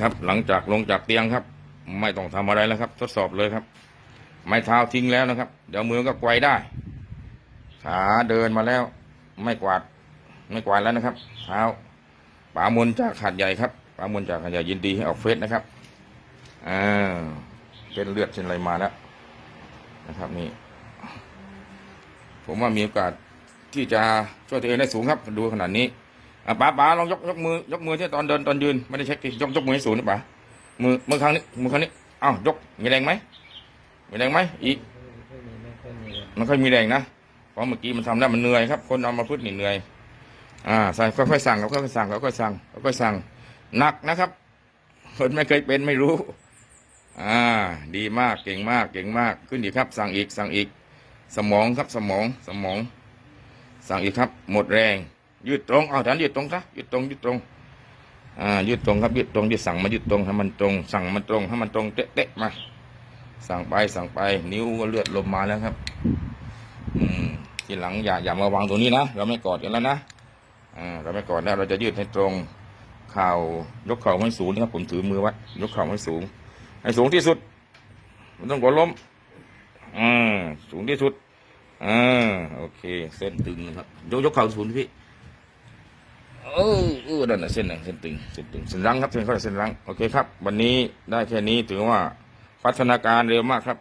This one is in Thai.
ครับ หลังจากลงจากเตียงครับ ไม่ต้องทำอะไรแล้วครับ ทดสอบเลยครับ ไม้เท้าทิ้งแล้วนะครับ เดี๋ยวมือก็ไกวได้ ขาเดินมาแล้ว ไม่กวาด ไม่กวาดแล้วนะครับ เท้าป๋ามนจากหัดใหญ่ครับป๋ามนจากหัดใหญ่ยินดีให้ออกเฟซนะครับอ่าเป็นเลือดเป็นอะไรมาแล้วนะครับนี่ ผมว่ามีโอกาสที่จะช่วยตัวเองได้สูงครับ ดูขนาดนี้ อะป๋าป๋าลองยกยกมือยกมือที่ตอนเดินตอนยืนไม่ได้เช็คดิยกยกมือให้สูงนะป๋ามือมือข้างนี้มือข้างนี้อ้าวยกมีแรงไหมมีแรงไหมอีกมันค่อยมีแรงนะเพราะเมื่อกี้มันทำได้มันเหนื่อยครับ คนเอามาพูดเหนื่อยอ่าใส่ค่อยๆสั่งครับค่อยๆสั่งค่อยๆสั่งค่อยๆสั่งหนักนะครับ คนไม่เคยเป็นไม่รู้ อ่า ดีมากเก่งมากเก่งมากขึ้นอีกครับ สั่งอีกสั่งอีก สมองครับสมองสมอง สั่งอีกครับ หมดแรง ยืดตรงเอาฐานยืดตรงซะยืดตรงยืดตรงอ่ายืดตรงครับยืดตรงยืดสั่งมายืดตรงให้มันตรง สั่งมันตรงให้มันตรงเตะๆมาสั่งไปสั่งไป นิ้วก็เลือดลมมาแล้วครับ อืมทีหลังอย่าอย่ามาวางตรงนี้นะเราไม่กอดกันแล้วนะอ่าเราไม่กอดแล้วเราจะยืดให้ตรงเข่ายกเข่าให้สูงนะครับ ผมถือมือไว้ยกเข่าให้สูง ให้สูงที่สุดมันต้องกดล้มอ่าสูงที่สุดอ่าโอเค เส้นตึงนะครับ ยกยกเข่าสูงพี่ เออเออนั่นแหะเส้นน่งเส้นตึงเส้นตึงเส้นรังครับเส้นเขาเรียกเส้นรังโอเคครับ วันนี้ได้แค่นี้ถือว่าพัฒนาการเร็วมากครับ